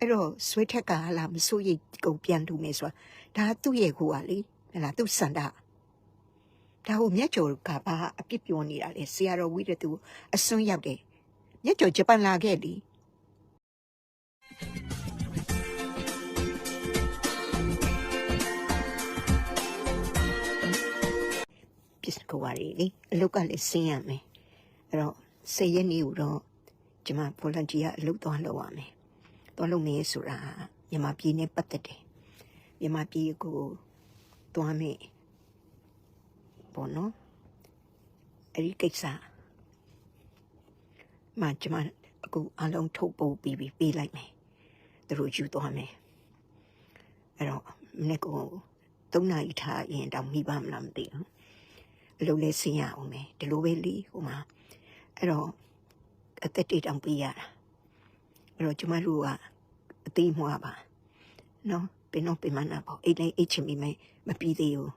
အဲ့တော့ဆွေးထက်ကဟာလာမစိုးရိတ်ကုန်ပြန်တူမယ်ဆိုတာဒါသူ့ရဲ့ကိုကလေဟလာသူ့စန္ဒဒါကိုမြတ်ကျော်ကဘာအပြစ်ပြောနေတာလဲဆရာတော်ဝိရသူအစွန်းရောက်တယ်မြတ်ကျော်ဂျပန်လာခဲ့လीပစ္စကဝရီလေအလုတ်ကလည်းဆင်းရမယ်အဲ့တော့စေရက်နေဦးတော့ကျမ volunteer အလုပ်သွားလုပ်ရမယ် သွားလုပ်မယ်ဆိုတာမြန်မာပြည်နဲ့ပတ်သက်တယ်မြန်မာပြည်ကိုသွားမယ်ဘောနော်အဲ့ဒီကိစ္စမှကျမအခုအလုံးထုတ်ပို့ပြီးပြီးပေးလိုက်မယ်သူတို့ယူသွားမယ်အဲ့တော့မနေ့ကသုံးနာရီထားရင်တောင်မိပါမလားမသိဘူးအလုပ်လဲဆင်းရအောင်မယ်ဒီလိုပဲလီဟိုမှာအဲ့တော့အသက်တွေတောင်ပေးရတာအဲ့တော့ကျမတို့က အသေးမွားပါနော်ပင်တော့ပင်မနာပေါ့အိတ်လိုက်အိတ်ချင်မိမယ်မပြီးသေးဘူး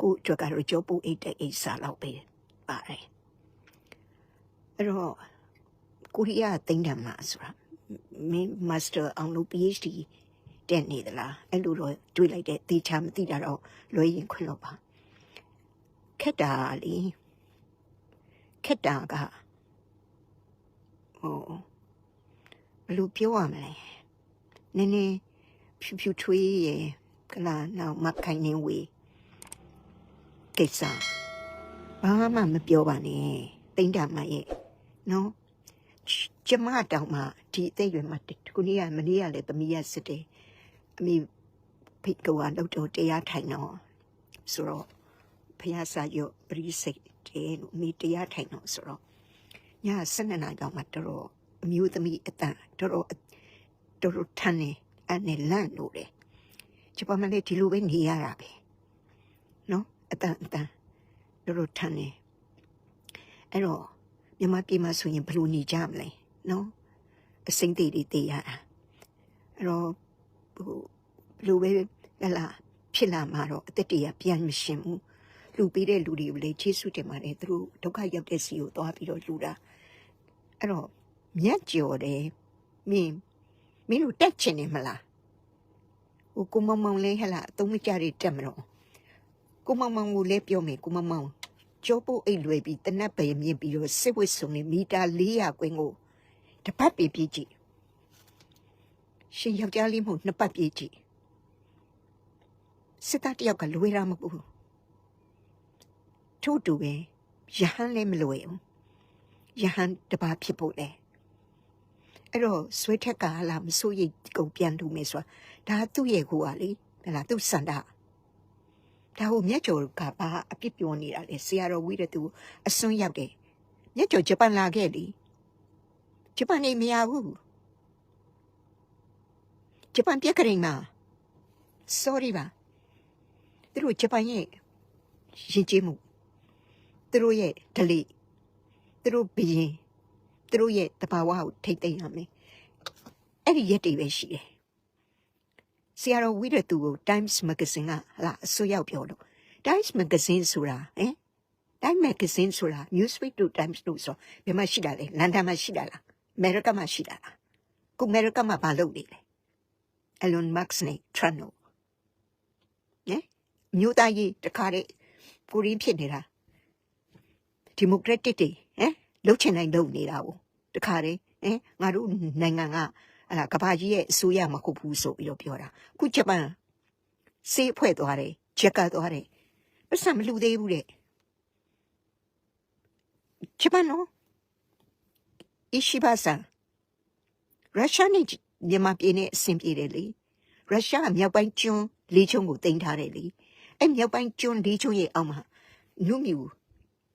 ကိုအတွက်ကတော့ကြောပူအိတ်တဲ့အိတ်စားတော့ပဲပါတယ်အဲ့တော့ကိုရီးယားတိမ့်တယ်မှာဆိုတာမင်းမာစတာအောင်လို့ PhD တက်နေသလားအဲ့လိုတော့တွေးလိုက်တဲ့တေချာမသိတာတော့လွယ်ရင်ခွင့်လို့ပါခက်တာလေခက်တာကဟိုဘယ်လိုပြောရမလဲ နည်းနည်းဖြူဖြူထွေးရယ်ကလာနောက်မခိုင်နေဝေးကိစ္စဘာမှမပြောပါနဲ့တိမ့်တာမရဲ့နော်ကျမတောင်မှဒီအသေးရွယ်မှာခုနေ့ကမနေ့ကလည်းသမီးရစစ်တယ်အမိဖိတ်ကောလောက်တော့တရားထိုင်တော့ဆိုတော့ဖះစာရပရိစိတ်တယ်လို့မိတရားထိုင်တော့ဆိုတော့ည7နာရီတော့မှတော်တော်အမျိုးသမီးအတန်တော်တော် တော်တော်ထမ်းနေအဲ့နဲ့လန့်လို့တယ်ကျမမလေးဒီလိုပဲနေရတာပဲနော်အတန်အတန်တော်တော်ထမ်းနေအဲ့တော့မြန်မာပြည်မှာဆိုရင်ဘယ်လိုနေကြမလဲနော်အစိမ့်သေးတွေတေးရတာအဲ့တော့ဟိုဘယ်လိုပဲလာလာဖြစ်လာမှာတော့အသက်တရပြန်မရှင်ဘူးလူပေးတဲ့လူတွေကိုလေကျေးဇူးတင်ပါတယ်သူတို့ဒုက္ခရောက်တဲ့စီကိုသွားပြီးတော့လူတာအဲ့တော့မြတ်ကြော်တယ်မင်း မင်းတို့တက်ချင်နေမလားဟိုကိုမောင်မောင်လေးဟလာအသုံးမကြတွေတက်မတော့ကိုမောင်မောင်ကိုလည်းပြောမယ်ကိုမောင်မောင်ကြောပုတ်အိတ်လွယ်ပြီးတနတ်ပေမြင့်ပြီးတော့စစ်ဝစ်စုံနေမီတာ400ကွင်းကိုတစ်ပတ်ပြေးပြေးကြည့်ရှင်ယောက်ျားလေးမဟုတ်နှစ်ပတ်ပြေးကြည့်စစ်သားတယောက်ကလွယ်တာမဟုတ်ဘူးထို့တူပဲယဟန်လည်းမလွယ်ဘူးယဟန်တပါဖြစ်ဖို့လဲ အဲ့တော့ဆွေးထက်ကလာမစိုးရိတ်ကုန်ပြန်တူမယ်ဆိုတာဒါသူ့ရဲ့ကိုကလေဟလာသူ့စန္ဒဒါကိုမြတ်ကျော်ကဘာအပြစ်ပြောနေတာလဲဆရာတော်ဝိရသူအစွန်းရောက်တယ်မြတ်ကျော်ဂျပန်လာခဲ့လေဂျပန်နေမရဘူးဂျပန်ပြက်ကရင်မှာ sorry ပါသူတို့ဂျပန်ရဲ့ရင်ကျေးမှုသူတို့ရဲ့ဒလိသူတို့ဘရင် သူတို့ရဲ့တဘာဝကိုထိတ်သိမ်းရမယ်အဲ့ဒီရက်တွေပဲရှိတယ်ဆရာတော်ဝိရသူကို Times Magazine ကဟလာအစိုးရပြောလို့ Times Magazine ဆိုတာဟင် Time Magazine ဆိုတာ Newsweek တို့ Times တို့ဆိုဘယ်မှာရှိတာလဲလန်ဒန်မှာရှိတာလားအမေရိကမှာရှိတာလားကိုအမေရိကမှာဘာလုပ်နေလဲ Elon Musk နဲ့ Trump တို့ညမြို့သားကြီးတခါတည်းကိုရင်းဖြစ်နေတာဒီမိုကရက်တစ်တွေဟမ် လှုပ်ချင်နိုင်လုပ်နေတာကိုတခါတည်းဟင်ငါတို့နိုင်ငံကအဲ့ဒါကဘာကြီးရဲ့အစိုးရမဟုတ်ဘူးဆိုပြီးတော့ပြောတာခုဂျပန်စေးဖွဲ့သွားတယ်ဂျက်ကသွားတယ်ပတ်စံမလှူသေးဘူးတဲ့ဂျပန်နော်အရှိဘာဆန်ရုရှားနဲ့မြန်မာပြည်နဲ့အဆင်ပြေတယ်လေရုရှားကမြောက်ပိုင်းကျွန်းလေးချုံကိုတင်ထားတယ်လေအဲ့မြောက်ပိုင်းကျွန်းလေးချုံရဲ့အောက်မှာညူမြူ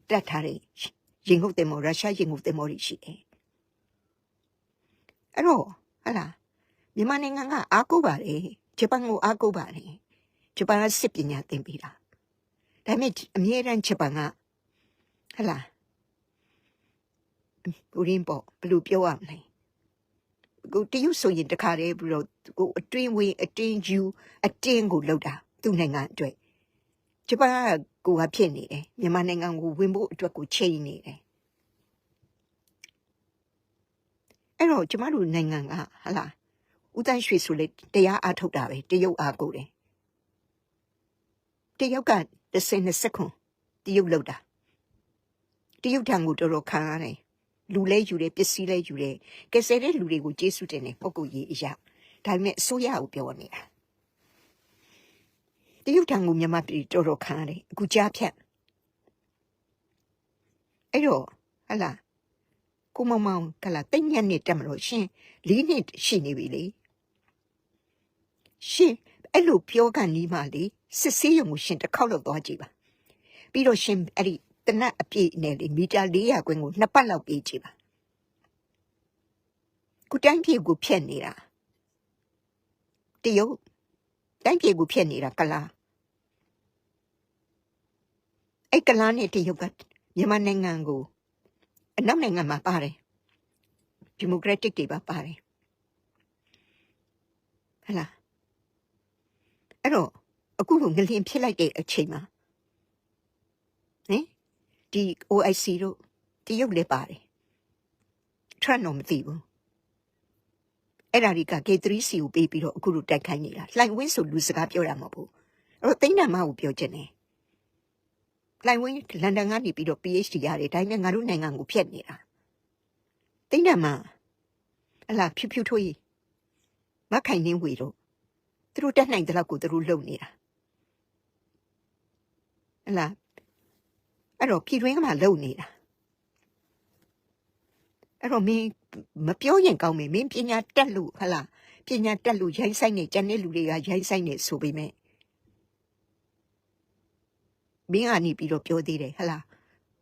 တက်ထားတဲ့ ရင်ငုတ်တင်မောရုရှားရင်ငုတ်တင်မောတွေရှိတယ်အဲ့တော့ဟလာမြန်မာနိုင်ငံကအားကိုးပါလေဂျပန်ကိုအားကိုးပါလေဂျပန်ကစစ်ပညာသင်ပေးတာဒါပေမဲ့အမြဲတမ်းဂျပန်ကဟလာဘူရင်းပေါ့ဘယ်လိုပြောရမလဲကိုတရုတ်ဆိုရင်တခါတည်းပြီးတော့ကိုအတွင်းဝင်အတွင်းယူအတင်းကိုလောက်တာသူ့နိုင်ငံအတွက်ဂျပန်က ကိုကဖြစ်နေတယ်မြန်မာနိုင်ငံကိုဝင်ဖို့အတွက်ကိုချိန်နေတယ်အဲ့တော့ကျမတို့နိုင်ငံကဟလာဦးတန်းရွှေဆိုလေတရားအားထုတ်တာပဲတရုတ်အားကိုတယ်တရုတ်ကတစ်စင်နှစ်စက္ကွန်တရုတ်လောက်တာတရုတ်ထံကိုတော်တော်ခံရတယ်လူလဲယူတယ်ပစ္စည်းလဲယူတယ်ကယ်ဆယ်တဲ့လူတွေကိုကျေးဇူးတင်တယ်ပုဂ္ဂိုလ်ကြီးအရာဒါပေမဲ့အစိုးရကိုပြောနေတာ တရုတ်ထံကိုမြန်မာပြည်တော်တော်ခံရတယ်အခုကြားဖြတ်အဲ့တော့ဟလာကိုမောင်မောင်ကလာတိတ်ညက်နေတက်မလို့ရှင်လေးနှစ်ရှိနေပြီလေရှင်အဲ့လိုပြောကန်နီးမှလေစစ်ဆေးရုံကိုရှင်တစ်ခေါက်လောက်သွားကြည့်ပါပြီးတော့ရှင်အဲ့ဒီတနတ်အပြည့်နဲ့လေမီတာ400ကွင်းကိုနှစ်ပတ်လောက်ပေးကြည့်ပါကိုတိုင်းပြေကိုဖြတ်နေတာတရုတ် တိုင်းပြေကိုဖြတ်နေတာကလားအဲ့ကလားနဲ့တရုတ်ကမြန်မာနိုင်ငံကိုအနောက်နိုင်ငံမှာပါတယ်ဒီမိုကရက်တစ်တွေပါပါတယ်ဟလာအဲ့တော့အခုလိုငလျင်ဖြစ်လိုက်တဲ့အချိန်မှာဟင်ဒီ OIC တို့တရုတ်လည်းပါတယ်ထရန့်တော့မသိဘူး အဲ့ဒါတွေက K3C ကိုပေးပြီးတော့အခုလိုတိုက်ခိုင်းနေတာလှိုင်ဝင်းဆိုလူစကားပြောတာမဟုတ်ဘူးအဲ့တော့တိန်းနံမကိုပြောချင်တယ်လှိုင်ဝင်းလန်ဒန်ကနေပြီးတော့ PhD ရတယ်ဒါပေမဲ့ငါတို့နိုင်ငံကိုဖျက်နေတာတိန်းနံမအလားဖြူဖြူထွေးမခိုင်နှင်းဝေတို့သူတို့တက်နိုင်တဲ့လောက်ကိုသူတို့လုံနေတာအလားအဲ့တော့ပြည်တွင်းကမှလုံနေတာအဲ့တော့မင်း မပြောရင်ကောင်းမေမင်းပညာတက်လို့ဟလားပညာတက်လို့ရိုင်းဆိုင်နေတန်တဲ့လူတွေကရိုင်းဆိုင်နေဆိုပေမဲ့မင်းကနေပြီးတော့ပြောသေးတယ်ဟလား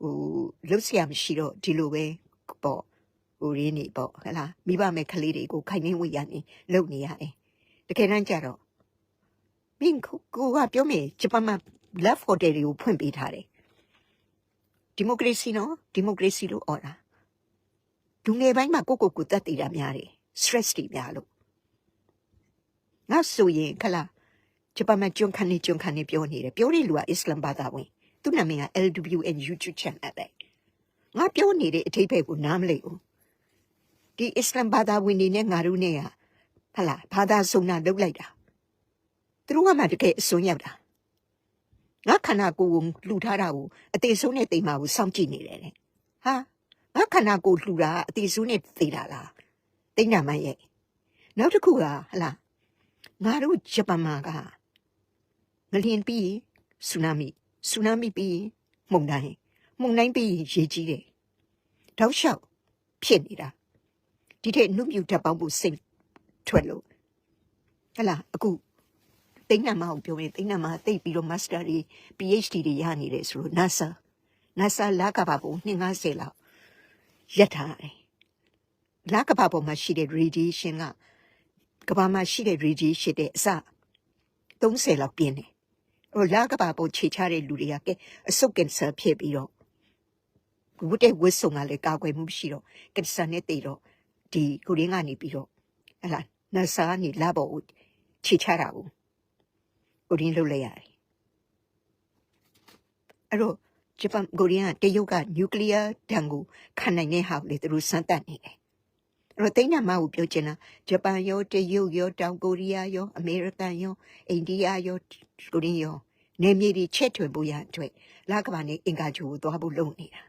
ဟိုလှုပ်ဆရာမရှိတော့ဒီလိုပဲပေါ့ဟိုရင်းနေပေါ့ဟလားမိဘမဲ့ကလေးတွေကိုခိုင်နေဝေရနေလုပ်နေရတယ်တကယ်တမ်းကျတော့မင်းကိုကပြောမယ်ဂျပန်မှာ love hotel တွေကိုဖွင့်ပေးထားတယ်ဒီမိုကရေစီနော်ဒီမိုကရေစီလို့អော်တာ လူငယ်ပိုင်းမှာကိုကိုကိုတက်တည်တာများတယ် stress တွေများလို့ငါဆိုရင်ခလားဂျပန်မှာကျွန်းခန်းနေကျွန်းခန်းနေပြောနေတယ်ပြောတဲ့လူကအစ္စလမ်ဘာသာဝင်သူ့နာမည်က LWN YouTube channel ပဲငါပြောနေတဲ့အထိပ္ပယ်ကိုနားမလည်ဘူးဒီအစ္စလမ်ဘာသာဝင်တွေနဲ့ငါတို့နဲ့ကဟလာဘာသာစုံနာလုပ်လိုက်တာသူတို့ကမှတကယ်အစွန်းရောက်တာငါခန္ဓာကိုယ်ကိုလှူထားတာကိုအသေးဆုံးနဲ့တိမ်မာကိုစောင့်ကြည့်နေတယ်လေဟာငါ ခန္ဓာကိုယ်လှူတာအသေးဆုံးနဲ့သေတာလားတိမ်နာမရဲ့နောက်တစ်ခုကဟလာငါတို့ဂျပန်မှာကငလျင်ပြီးဆူနာမီဆူနာမီပြီးမုန်တိုင်းမုန်တိုင်းပြီးရေကြီးတယ်တောက်လျှောက်ဖြစ်နေတာဒီထက်နှုတ်မြူတတ်ပေါင်းဖို့စိတ်ထွက်လို့ဟလာအခုတိတ်နမအောင်ပြောရင်တိတ်နမတိတ်ပြီးတော့ master တွေ PhD တွေရနေတယ်ဆိုလို့ NASA NASA လာကပါဖို့250လောက် ရက်ထားတယ်လာကပါပေါ်မှာရှိတဲ့ radiation ကကဘာမှာရှိတဲ့ radiation တဲ့အစ30လောက်ပြင်းတယ်ဟိုလာကပါပေါ်ခြေချတဲ့လူတွေကကဲအဆုတ်ကင်ဆာဖြစ်ပြီးတော့ဝတ်တဲ့ဝတ်စုံကလည်းကာကွယ်မှုမရှိတော့ကင်ဆာနဲ့တည်တော့ဒီကိုရင်းကနေပြီးတော့ဟလာ NASA ကနေလာပေါ်ခြေချတာကိုကိုရင်းလုပ်လိုက်ရတယ်အဲ့တော့ ဂျပန်ကိုရီးယားတရုတ်ကနျူကလ িয়ার တံကိုခံနိုင်တဲ့ဟာကိုလေသူတို့စမ်းသပ်နေတယ်အဲ့တော့တိန်းနာမကိုပြောချင်တာဂျပန်ရောတရုတ်ရောတောင်ကိုရီးယားရောအမေရိကန်ရောအိန္ဒိယရောကိုရီးယားရောနေမြေတွေချက်ထွင်ဖို့ရအတွက်လကဘာနဲ့အင်္ဂါဂျိုကိုသွားဖို့လုပ်နေတာ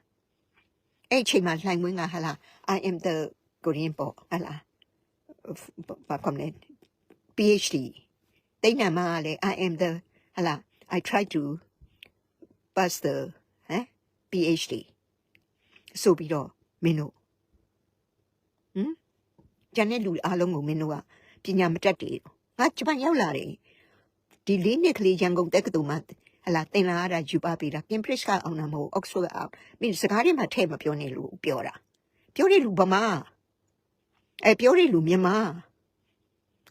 အဲ့အချိန်မှာလှိုင်ဝင်းကဟာလာ I am the Korean ပေါ့ဟာလာဘာကောမလဲ PhD တိန်းနာမကလည်း I am the ဟာလာ I try to pass the ဟမ် PhD ဆိုပြီးတော့မင်းတို့ဟမ်ကျန်တဲ့လူအားလုံးကိုမင်းတို့ကပညာမတတ်တယ်ငါဂျပန်ရောက်လာတယ်ဒီလေးနှစ်ကလေးရန်ကုန်တက္ကသိုလ်မှာဟလာတင်လာရတာယူပါပေးတာ Cambridge ကအောင်တာမဟုတ် Oxford ကအောင်မင်းစကားတွေမှာထဲ့မပြောနေလို့ပြောတာပြောတဲ့လူဗမာအဲပြောတဲ့လူမြန်မာ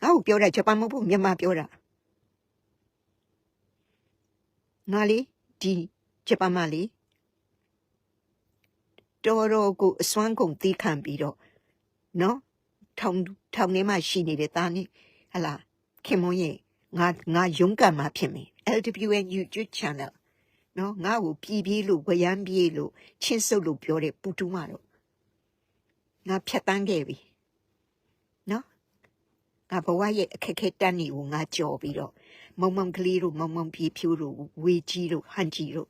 ငါ့ကိုပြောတာဂျပန်မဟုတ်ဘူးမြန်မာပြောတာငါလေဒီဂျပန်မှာလေ တော်တော်ကိုအစွမ်းကုန်သိခံပြီးတော့နော်ထောင်ထောင်ထဲမှာရှိနေတဲ့သားနေဟလာခင်မွန်းရဲ့ငါငါရုံးကန်မှာဖြစ်မယ် LWN YouTube channel နော်ငါ့ကိုပြည်ပြေးလို့ဝရမ်းပြေးလို့ချင်းစုပ်လို့ပြောတဲ့ပူတူးမတော့ငါဖြတ်တန်းခဲ့ပြီနော်ငါဘဝရဲ့အခက်အခဲတန်းတွေကိုငါကြော်ပြီးတော့မုံမုံကလေးတို့မုံမုံပြေဖြူတို့ဝေကြီးတို့ဟန်ကြီးတို့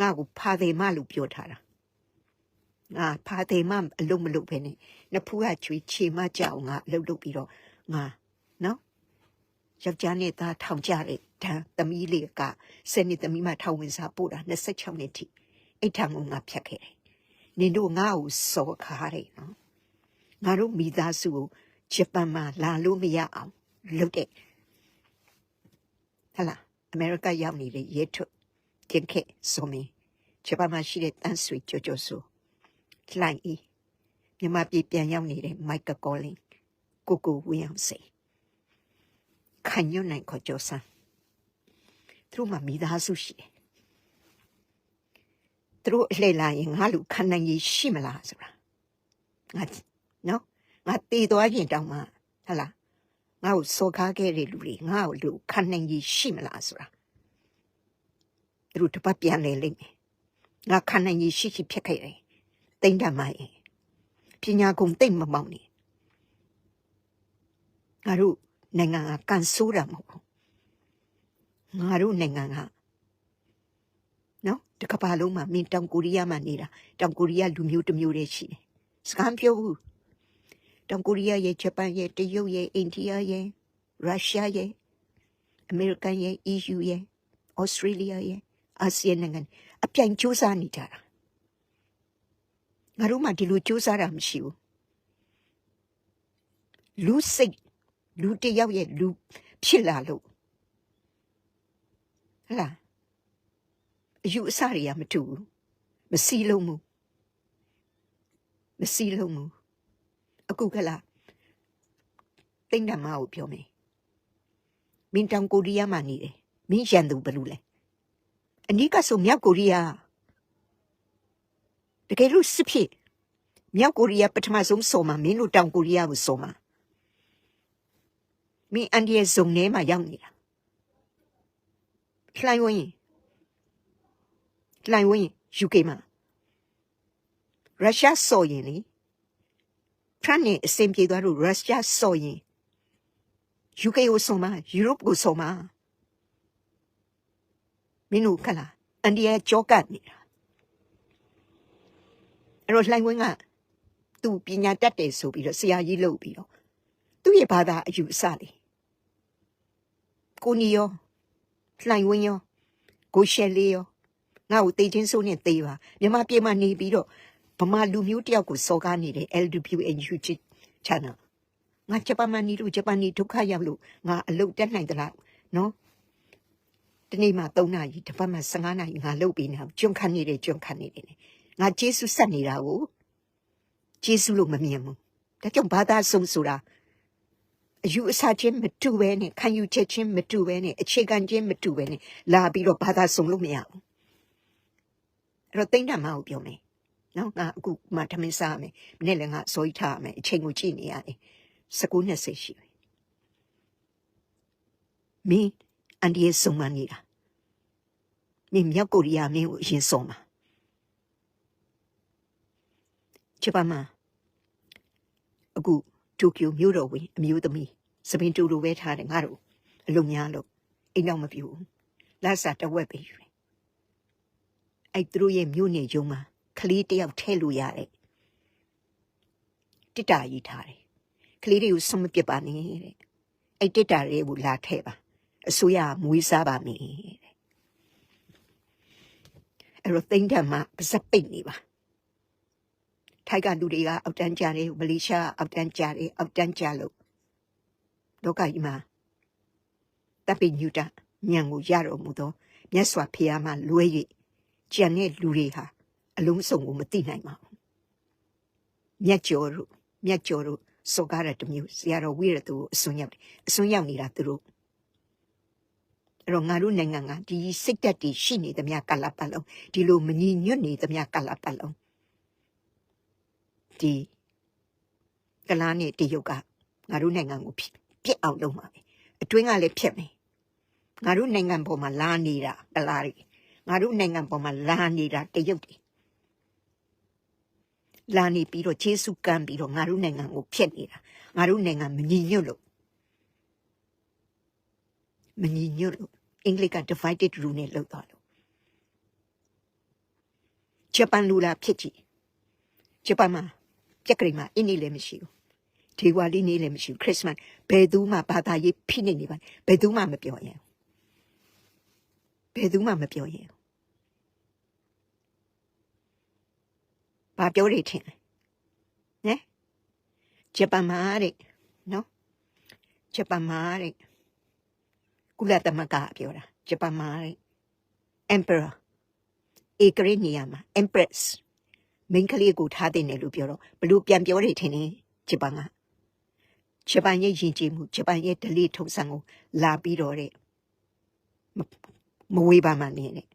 ငါ့ကိုဖာတယ်မလို့ပြောထားတာ ငါဖာတယ်မအလုံးမလုံးပဲနဲ့နဖူးကချွေချေမကြအောင်ငါအလုပ်လုပ်ပြီးတော့ငါနော်ယောက်ျားနဲ့သားထောင်ကြတဲ့တန်းသမီးလေးကဆယ်နှစ်သမီးမထောင်ဝင်စားပို့တာ26နှစ်ထိအိတ်ထံကိုငါဖြတ်ခဲ့တယ်နင်တို့ငါ့ကိုစော်ခါတယ်နော်ငါတို့မိသားစုကိုဂျပန်မှာလာလို့မရအောင်လုပ်တဲ့ဟလာအမေရိကရောက်နေတဲ့ရဲထုတ်ကျင်ခဲ့ဆိုမင်းဂျပန်မှာရှိတဲ့တန်းဆွေကြောကြောဆို လှိုင်အီမြန်မာပြည်ပြန်ရောက်နေတဲ့မိုက်ကကောလင်ကိုကိုဝင်းအောင်စိန်ခံညွန့်နိုင်ခေါ်ကြောဆန်းသူတို့မှမိသားစုရှိတယ်သူတို့အလှည့်လာရင်ငါလူခံနိုင်ရည်ရှိမလားဆိုတာငါနော်ငါတည်သွားရင်တောင်မှဟလာငါ့ကိုစော်ကားခဲ့တဲ့လူတွေငါ့ကိုလူခံနိုင်ရည်ရှိမလားဆိုတာသူတို့တပတ်ပြန်လေလိမ့်မယ်ငါခံနိုင်ရည်ရှိရှိဖြစ်ခဲ့တယ် တိမ့်တမရင်ပညာကုန်တိတ်မမောင်းနေငါတို့နိုင်ငံကကန်ဆိုးတာမဟုတ်ဘူးငါတို့နိုင်ငံကနော်တကဘာလုံးမှာမင်းတောင်ကိုရီးယားမှာနေတာတောင်ကိုရီးယားလူမျိုးတစ်မျိုးတည်းရှိတယ်စကားမပြောဘူးတောင်ကိုရီးယားရဲ့ဂျပန်ရဲ့တရုတ်ရဲ့အိန္ဒိယရဲ့ရုရှားရဲ့အမေရိကန်ရဲ့ EU ရဲ့ဩစတြေးလျရဲ့အာဆီယံနိုင်ငံအပြိုင်စူးစမ်းနေကြတာ ငါတို့မှဒီလိုစူးစမ်းတာမရှိဘူးလူစိတ်လူတစ်ယောက်ရဲ့လူဖြစ်လာလို့ဟလာအယူအဆတွေကမတူဘူးမစီလုံးဘူးမစီလုံးဘူးအခုကလာတိမ့်တမကိုပြောမယ်မင်းတောင်ကိုရီးယားမှာနေတယ်မင်းရန်သူဘယ်လိုလဲအနိကဆိုမြောက်ကိုရီးယား တကယ်လို့စစ်ဖြစ်မြောက်ကိုရီးယားပထမဆုံးစော်မှာမင်းတို့တောင်ကိုရီးယားကိုစော်မှာမင်းအန်ဒီရဲ့ဇုံထဲမှာရောက်နေတာလှိုင်းဝင်းရင်လှိုင်းဝင်းရင် UK မှာရုရှားစော်ရင်လေဖရန်နဲ့အစင်ပြေသွားလို့ရုရှားစော်ရင် UK ကိုစော်မှာယူရိုပကိုစော်မှာမင်းတို့ခလာအန်ဒီရဲ့ကြောကတ်နေတာ အဲ့တော့လှိုင်းဝင်းကသူပညာတတ်တယ်ဆိုပြီးတော့ဆရာကြီးလုပ်ပြီးတော့သူ့ရဲ့ဘာသာအယူအဆလေးကိုနီယောလှိုင်ဝင်းယောကိုရှယ်လေးယောငါ့ကိုတေးချင်းစိုးနဲ့တေးပါမြန်မာပြည်မှာနေပြီးတော့ဗမာလူမျိုးတယောက်ကိုစော်ကားနေတဲ့ LWNU channel ငါဂျပန်မှာနေလို့ဂျပန်နေဒုက္ခရောက်လို့ငါအလုပ်တက်နိုင်သလားနော်တနေ့မှ3နာရီတစ်ပတ်မှ15နာရီငါလုပ်ပြီးနေကျွန်းခတ်နေတယ်ကျွန်းခတ်နေတယ် ငါဂျေဆုဆက်နေတာကိုဂျေဆုလို့မမြင်ဘူးဒါကြောင့်ဘာသာဆုံးဆိုတာအယူအဆချင်းမတူပဲနဲ့ခံယူချက်ချင်းမတူပဲနဲ့အခြေခံချင်းမတူပဲနဲ့လာပြီးတော့ဘာသာဆုံးလို့မရဘူးအဲ့တော့တိမ့်တမကိုပြောမယ်နော်ငါအခုမှထမင်းစားမယ်မနေ့လည်းငါစောကြီးထားမယ်အချိန်ကိုကြည့်နေရတယ်19 20ရှိပြီမင်းအန်ဒီရဲ့ဆုံးမနေတာမင်းမြောက်ကိုရီးယားမင်းကိုအရင်ဆုံးမှာ ဂျပန်မှာအခုတိုကျိုမြို့တော်ဝင်အမျိုးသမီးစပင်တူလိုပဲထားတယ်ငါတို့အလုံးများလို့အိမ်တော့မပြူဘူးလက်စာတဝက်ပဲယူတယ်အဲ့သူတို့ရဲ့မြို့နေရုံမှာကလေးတယောက်ထဲလို့ရတယ်တစ်တာကြီးထားတယ်ကလေးတွေကိုဆုံးမပြစ်ပါနဲ့တဲ့အဲ့တစ်တာတွေကိုလာထဲပါအစိုးရမွေးစားပါမယ်တဲ့အဲ့တော့သိမ့်တယ်မှာပါစပ်ပိတ်နေပါ ထိုက်ကလူတွေကအောက်တန်းကြတယ်မလေးရှားအောက်တန်းကြတယ်အောက်တန်းကြလို့လောကကြီးမှာတပ်ပိညူတာညံကိုရတော်မူသောမြတ်စွာဘုရားမှလွဲ၍ကြံတဲ့လူတွေဟာအလုံးစုံကိုမသိနိုင်ပါဘူးမြတ်ကျော်တို့မြတ်ကျော်တို့စောကားတဲ့တမျိုးဆရာတော်ဝိရသူကိုအစွန်းရောက်တယ်အစွန်းရောက်နေတာသူတို့အဲ့တော့ငါတို့နိုင်ငံကဒီစိတ်တက်တည်ရှိနေသမျှကလပ်ပတ်လုံးဒီလိုမညီညွတ်နေသမျှကလပ်ပတ်လုံး ဒီကလားနဲ့တရုတ်ကငါတို့နိုင်ငံကိုပြစ်အောင်လုပ်မှာပဲအတွင်းကလည်းဖြစ်မယ်ငါတို့နိုင်ငံပေါ်မှာလာနေတာကလားတွေငါတို့နိုင်ငံပေါ်မှာလာနေတာတရုတ်တွေလာနေပြီးတော့ခြေဆုကမ်းပြီးတော့ငါတို့နိုင်ငံကိုဖျက်နေတာငါတို့နိုင်ငံမညီညွတ်လို့မညီညွတ်လို့အင်္ဂလိပ်က divided rule နဲ့လောက်သွားလို့ဂျပန်လူလာဖြစ်ကြည့်ဂျပန်မှာ ပြက်ကလေးမှာအင်းနေလည်းမရှိဘူးဒီဝါလီနေလည်းမရှိဘူးခရစ်စမတ်ဘယ်သူမှဘာသာရေးဖိနေနေပါဘယ်သူမှမပြောရင်ဘယ်သူမှမပြောရင်ဘာပြောရထင်လဲနဲဂျပန်မှာတဲ့နော်ဂျပန်မှာတဲ့ကုလသမဂ္ဂပြောတာဂျပန်မှာတဲ့ emperor ဧကရေနီယာမှာ empress မိန်းကလေးကိုထားတဲ့နယ်လို့ပြောတော့ဘလို့ပြန်ပြောရထင်တယ်ဂျပန်ကဂျပန်ရဲ့ယဉ်ကျေးမှုဂျပန်ရဲ့ဓလေ့ထုံးစံကိုလာပြီးတော့တဲ့မမဝေးပါမှနေနဲ့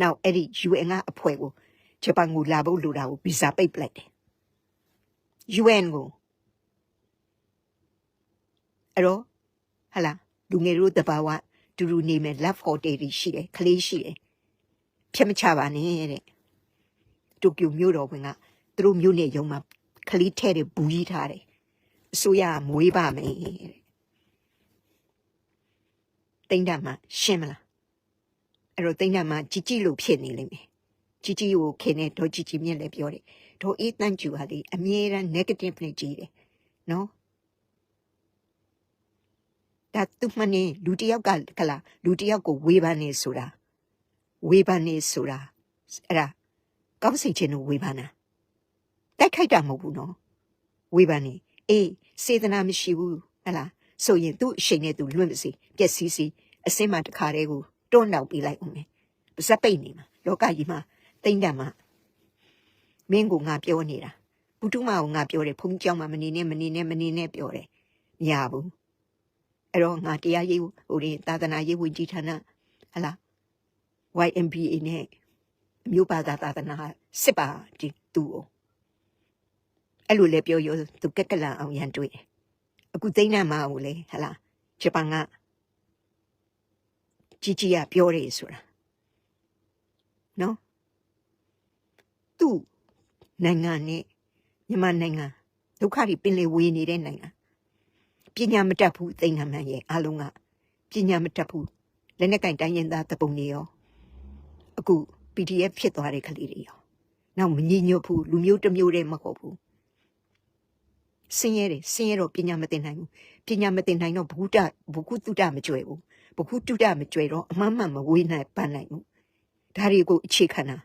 နောက်အဲ့ဒီ UN ကအဖွဲ့ကိုဂျပန်ကိုလာဖို့လိုတာကိုဗီဇာပိတ်ပလိုက်တယ် UN ကိုအဲ့တော့ဟလာလူငယ်တို့တဘာဝတူတူနေမယ် love hotel တွေရှိတယ်ကလေးရှိတယ်ဖြတ်မချပါနဲ့တဲ့ တိုကျိုမြို့တော်ဝင်ကသူတို့မြို့နယ်ရုံးမှာကလေးထဲတဲ့ဘူးကြီးထားတယ်အစိုးရကမွေးပါမယ်တဲ့တိမ့်တာမှရှင်းမလားအဲ့တော့တိမ့်တာမှជីជីလို့ဖြစ်နေလိမ့်မယ်ជីជីကိုခင်နေတော့ជីជីမြက်လည်းပြောတယ်ဒေါ်အေးတန့်ကျူဟာလေအမြဲတမ်း negative နဲ့ကြီးတယ်နော်ဒါသူမှနေလူတစ်ယောက်ကကလာလူတစ်ယောက်ကိုဝေဖန်နေဆိုတာဝေဖန်နေဆိုတာအဲ့ဒါ ကောင်းစိတ်ချင်းကိုဝေဖန်တာတိုက်ခိုက်တာမဟုတ်ဘူးနော်ဝေဖန်နေအေးစေတနာမရှိဘူးဟလားဆိုရင်သူ့အချိန်နဲ့သူလွတ်မစီပျက်စီးစီအစင်းမတစ်ခါတည်းကိုတွန်းတော့ပေးလိုက်အောင်မယ်ပါစက်ပိတ်နေမှာလောကကြီးမှာတိမ့်တတ်မှာမင်းကငါပြောနေတာပုထုမကငါပြောတယ်ဖုန်းကြောင်းမှာမနေနဲ့မနေနဲ့မနေနဲ့ပြောတယ်မရဘူးအဲ့တော့ငါတရားရေးဟိုရင်သာသနာရေးဝင်ကြီးဌာနဟလား YMBA နဲ့ အမျိုးဘာသာသာသနာစစ်ပါဒီသူ့ကိုအဲ့လိုလေပြောရောသူကက်ကလန်အောင်ရန်တွေ့တယ်အခုသိန်းနာမကိုလေဟလားဂျပန်ကကြီးကြီးကပြောတယ်ဆိုတာနော်သူ့နိုင်ငံနဲ့မြန်မာနိုင်ငံဒုက္ခတွေပင်လေဝေနေတဲ့နိုင်ငံပညာမတတ်ဘူးသိန်းနာမရဲ့အလုံးကပညာမတတ်ဘူးလက်နဲ့ကင်တိုင်းရင်သားတပုံနေရောအခု PDF ဖြစ်သွားတဲ့ကလေးတွေရောနောက်မငြိညွတ်ဘူးလူမျိုးတစ်မျိုးတည်းမဟုတ်ဘူးဆင်းရဲတယ်ဆင်းရဲတော့ပညာမသင်နိုင်ဘူးပညာမသင်နိုင်တော့ဘုဒ္ဓဘုကုတုတ္တမကြွယ်ဘူးဘုကုတုတ္တမကြွယ်တော့အမှန်မှန်မဝေးနိုင်ပန်းနိုင်ဘူးဒါတွေကိုအခြေခံတာ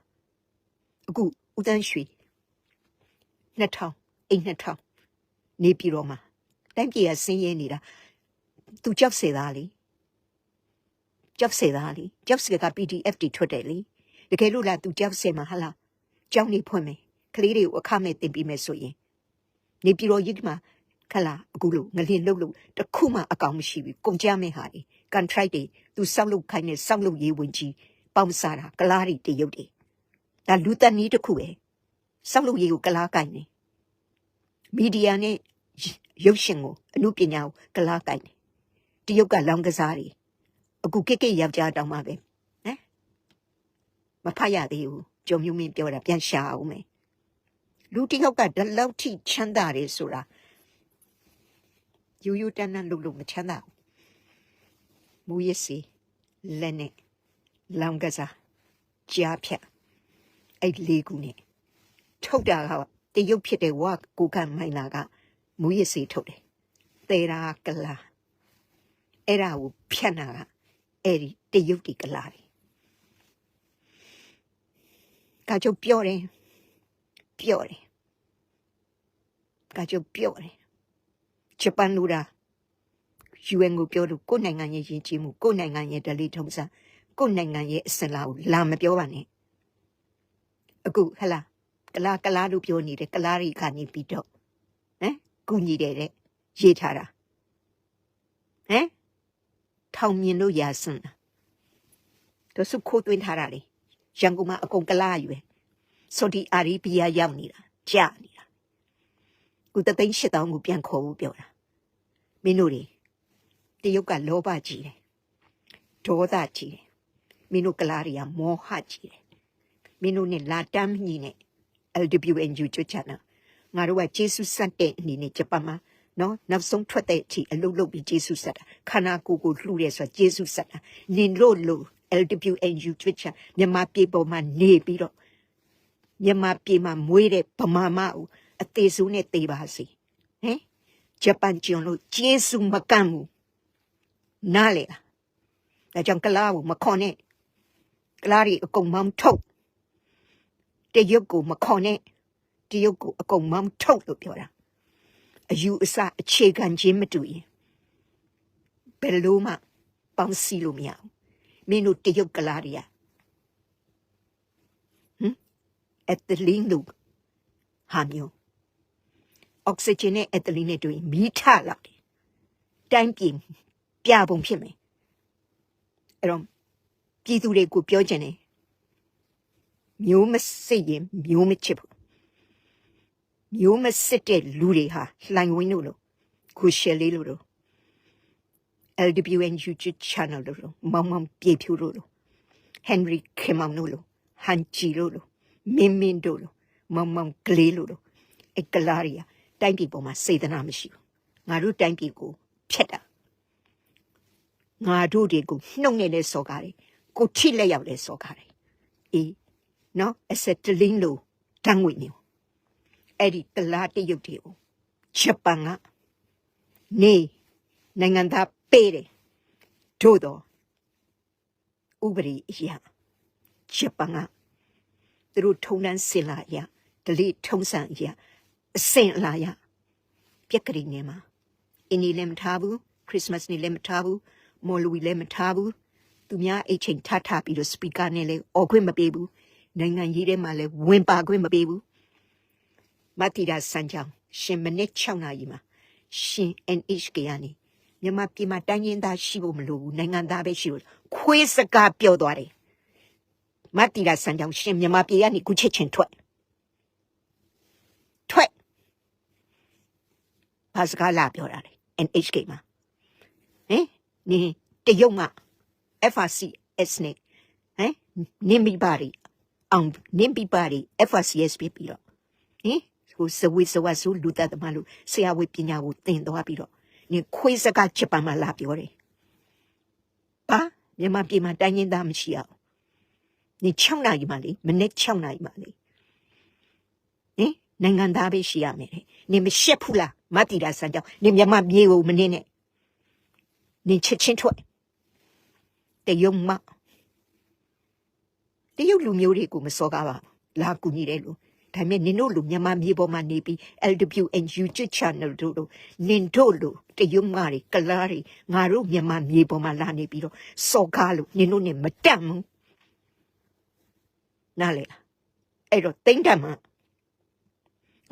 အခုဦးတန်းရွှေ2000အိမ်2000နေပြည်တော်မှာတိုင်းပြည်ကဆင်းရဲနေတာသူကြောက်စေသားလေကြောက်စေသားလေကြောက်စေက PDF တွေထွက်တယ်လေ တကယ်လို့လားသူကြောက်စေမှာဟာလားကြောက်နေဖွင့်မယ်ကလေးတွေကိုအခမဲ့တင်ပြီးမယ်ဆိုရင်နေပြည်တော်ကြီးမှာခလာအခုလို့ငလင်လုတ်လို့တခုမှအကောင်မရှိဘူးကုန်ကြမဲ့ဟာလေ contract တွေသူစောက်လုပ်ခိုင်းနေစောက်လုပ်ရေးဝင်ကြီးပေါင်းစားတာကလားတွေတရုတ်တွေဒါလူတက်နီးတစ်ခုပဲစောက်လုပ်ရေးကိုကလားကိုင်းနေမီဒီယာနဲ့ရုပ်ရှင်ကိုအမှုပညာကိုကလားကိုင်းနေတရုတ်ကလောင်းကစားတွေအခုကိကိယောက်ျားတောင်းမှပဲဟမ် မဖတ်ရသေးဘူးကြုံမျိုးမင်းပြောတာပြန်ရှာအောင်မယ်လူတစ်ယောက်ကဒီလောက်ထိချမ်းသာတယ်ဆိုတာယူယူတန်းတန်းလုပ်လို့မချမ်းသာဘူးမူရစီလက်နဲ့လောင်ကစားကြားဖြတ်အဲ့လေးခုနဲ့ထုတ်တာကတရုတ်ဖြစ်တဲ့ဝါကိုကန်မိုင်လာကမူရစီထုတ်တယ်တေရာကလာအဲ့ဒါကိုဖြတ်နာကအဲ့ဒီတရုတ်ဒီကလာတယ် ကကြုတ်ပြောတယ်ပြောတယ်ကကြုတ်ပြောတယ်ဂျပန်လူတာ UN ကိုပြောလို့ကိုယ်နိုင်ငံရဲ့ယဉ်ကျေးမှုကိုယ်နိုင်ငံရဲ့ဓလေ့ထုံးစံကိုယ်နိုင်ငံရဲ့အစလာကိုလာမပြောပါနဲ့အခုဟလာကလာကလာလို့ပြောနေတယ်ကလာတွေခါနေပြီးတော့ဟမ်ကုညီတယ်တဲ့ရေးထားတာဟမ်ထောင်မြင်လို့ရာစွန်းတာတို့စုခိုးသွင်းထားတာလေ ရန်ကုန်မှာအကုန်ကလာယူပဲဆော်ဒီအာရေဗီးယားရောက်နေတာကြာနေတာကုသသိန်း၈000ကိုပြန်ခေါ်ဖို့ပြောတာမင်းတို့တွေတရုတ်ကလောဘကြီးတယ်ဒေါသကြီးတယ်မင်းတို့ကလာတွေကမောဟကြီးတယ်မင်းတို့နဲ့လာတမ်းညီနဲ့ LWNU ကျွတ်ချနာငါတို့ကဂျေဆုစတ်တဲ့အနေနဲ့ဂျပန်မှာနော်နောက်ဆုံးထွက်တဲ့အထိအလုပ်လုပ်ပြီးဂျေစုဆက်တာခန္ဓာကိုယ်ကိုလှူရဲဆိုတာဂျေစုဆက်တာနင်တို့လို့ LWNU Twitch မြန်မာပြည်ပေါ်မှာနေပြီးတော့မြန်မာပြည်မှာမွေးတဲ့ဗမာမကိုအသေးဆုံးနဲ့တေးပါစေဟင်ဂျပန်ကျွန်းလို့ဂျေစုမကန့်ဘူးနားလေလားဒါကြောင့်ကလားကိုမခွန်နဲ့ကလားရီအကုန်မောင်းထုတ်တရုတ်ကိုမခွန်နဲ့တရုတ်ကိုအကုန်မောင်းထုတ်လို့ပြောတာအယူအဆအခြေခံခြင်းမတူရင်ဘယ်လိုမှပေါင်းစည်းလို့မရဘူး မင်းတို့တရုတ်ကလားတွေကဟမ်အက်တလင်းလို့ဟာမျိုးအောက်ဆီဂျင်နဲ့အက်တလင်းနဲ့တွေ့ရင်မီးထလောက်တယ်တိုင်းပြည်ပြပုံဖြစ်မယ်အဲ့တော့ပြည်သူတွေကိုပြောချင်တယ်မျိုးမစစ်ရင်မျိုးမချစ်ဘူးမျိုးမစစ်တဲ့လူတွေဟာလှိုင်ဝင်းလို့လို့ခုရှယ်လေးလို့လို့ LWN YouTube channel လို့လို့မောင်မောင်ပြေဖြူလို့လို့ Henry ခေမောင်လို့လို့ဟန်ဂျီလို့လို့မင်းမင်းတို့လို့မောင်မောင်ကလေးလို့လို့အကလာရီယာတိုင်းပြည်ပေါ်မှာစေတနာမရှိဘူးငါတို့တိုင်းပြည်ကိုဖျက်တာငါတို့တွေကိုနှုတ်နေတဲ့စော်ကားတွေကိုထိလက်ရောက်တဲ့စော်ကားတွေအေးနော်အစက်တလင်းလို့တန်းငွေနေအဲ့ဒီတလားတရုတ်တွေကိုဂျပန်ကနေနိုင်ငံသား ပေးတယ်တို့တော့ဥပဒေအရာဂျပန်ကသူတို့ထုံတန်းစင်လာအရာဒလိထုံးစံအရာအစင်လာရပြက်ကလေးနေမှာအင်းဒီလည်းမထားဘူးခရစ်စမတ်နေ့လည်းမထားဘူးမော်လူဝီလည်းမထားဘူးသူများအိတ်ချိန်ထထပြီးတော့စပီကာနဲ့လည်းអော်ခွင့်မပေးဘူးနိုင်ငံရေးထဲမှာလည်းဝင်ပါခွင့်မပေးဘူးမတ်တီရာစံကြောင်ရှင်မနစ်6နာရီမှာရှင် NHK ကနေ မြန်မာပြည်မှာတိုင်းရင်းသားရှိဖို့မလိုဘူးနိုင်ငံသားပဲရှိလို့ခွေးစကားပြောသွားတယ်မတ်တီရာစံကြောင်ရှင်မြန်မာပြည်ကနေကုချက်ချင်းထွက်ထွက်ဘာစကားလာပြောတာလဲ NHK မှာဟင်နင်တရုတ်မှာ FRCS နဲ့ဟမ်နင်မိပါရီအောင်နင်မိပါရီ FRCS ပြပြီးတော့ဟင်ဟိုစဝေးစဝါဆူလူတတ်သမားလို့ဆရာဝေပညာကိုသင်သွားပြီးတော့ နင်ခွေးစကားချစ်ပါမှလာပြောတယ်။ဘာမြန်မာပြည်မှာတိုင်းရင်းသားမရှိအောင်နင်6နာရီမှလေမနေ့6နာရီမှလေဟင်နိုင်ငံသားပဲရှိရမယ်တဲ့နင်မရှက်ဘူးလားမတ်တီတာဆန်ကြောင့်နင်မြန်မာမြေကိုမနေနဲ့နင်ချစ်ချင်းထွက်တယုံမတယုတ်လူမျိုးတွေကိုမစောကားပါဘူးလာကူညီတယ်လို့ ဒါပေမဲ့နင်တို့လူမြန်မာမျိုးပေါ်မှာနေပြီး LWN YouTube channel တို့လိုနင်တို့လူတရုတ်မာတွေကလားတွေငါတို့မြန်မာမျိုးပေါ်မှာလာနေပြီးတော့စော်ကားလို့နင်တို့နဲ့မတတ်ဘူးနားလေအဲ့တော့တိမ့်တတ်မှာ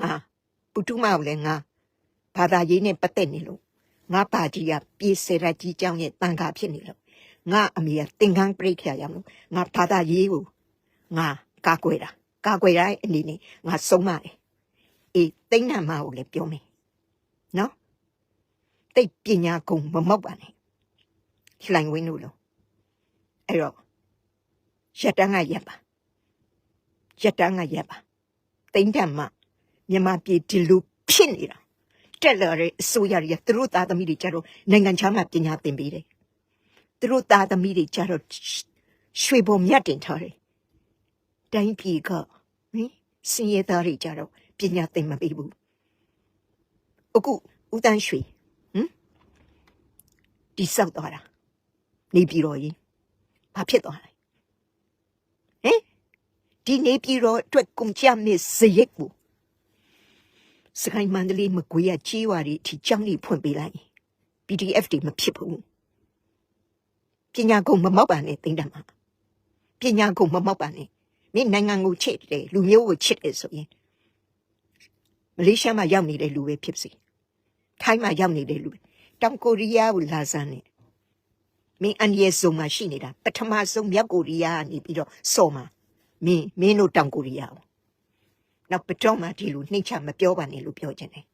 အာပုတုမကိုလည်းငါဘာသာရေးနဲ့ပတ်သက်နေလို့ငါပါတီကပြေစရာကြီးကြောင်းရဲ့တန်ခါဖြစ်နေလို့ငါအမေကသင်္ကန်းပြိခရာရမလို့ငါဘာသာရေးကိုငါကာကွယ်တာ ကာကွယ်ရတဲ့အနေနဲ့ငါဆုံးမတယ်အေးတိမ့်နံမကိုလည်းပြောမယ်နော်တိတ်ပညာကုံမမောက်ပါနဲ့လှိုင်ဝင်းလို့လို့အဲ့တော့ရက်တန်းကရက်ပါရက်တန်းကရက်ပါတိမ့်တံမမြန်မာပြည်ဒီလိုဖြစ်နေတာတက်လာတဲ့အစိုးရတွေကသူတို့သားသမီးတွေကြတော့နိုင်ငံခြားမှာပညာသင်ပေးတယ်သူတို့သားသမီးတွေကြတော့ရွှေဘုံမြတ်တင်ထားတယ်တိုင်းပြည်ကဟင် စင်ရသားတွေကြတော့ပညာသင်မပေးဘူးအခုဦးတန်းရွှေဟမ်ဒီဆောက်သွားတာနေပြည်တော်ကြီးဘာဖြစ်သွားလဲဟင်ဒီနေပြည်တော်အတွက်ကုန်ကြမဲ့စရိတ်ကိုစကိုင်းမန္တလေးမကွေးရချီးဝါတွေအထိကြောင်းနေဖွင့်ပေးလိုက်ရင် PDF တွေမဖြစ်ဘူးပညာကုန်မမောက်ပါနဲ့သိမ့်တယ်မှာပညာကုန်မမောက်ပါနဲ့ မင်းနိုင်ငံကိုချစ်တယ်လူမျိုးကိုချစ်တယ်ဆိုရင်မလေးရှားမှာရောက်နေတဲ့လူပဲဖြစ်စီထိုင်းမှာရောက်နေတဲ့လူပဲတောင်ကိုရီးယားကိုလာစမ်းနေမင်းအန်ရဲ့စုံမှာရှိနေတာပထမဆုံးမြောက်ကိုရီးယားကနေပြီးတော့စော်မှာမင်းမင်းတို့တောင်ကိုရီးယားကိုနောက်ပကြောမှာဒီလိုနှိမ့်ချမပြောပါနဲ့လို့ပြောချင်တယ်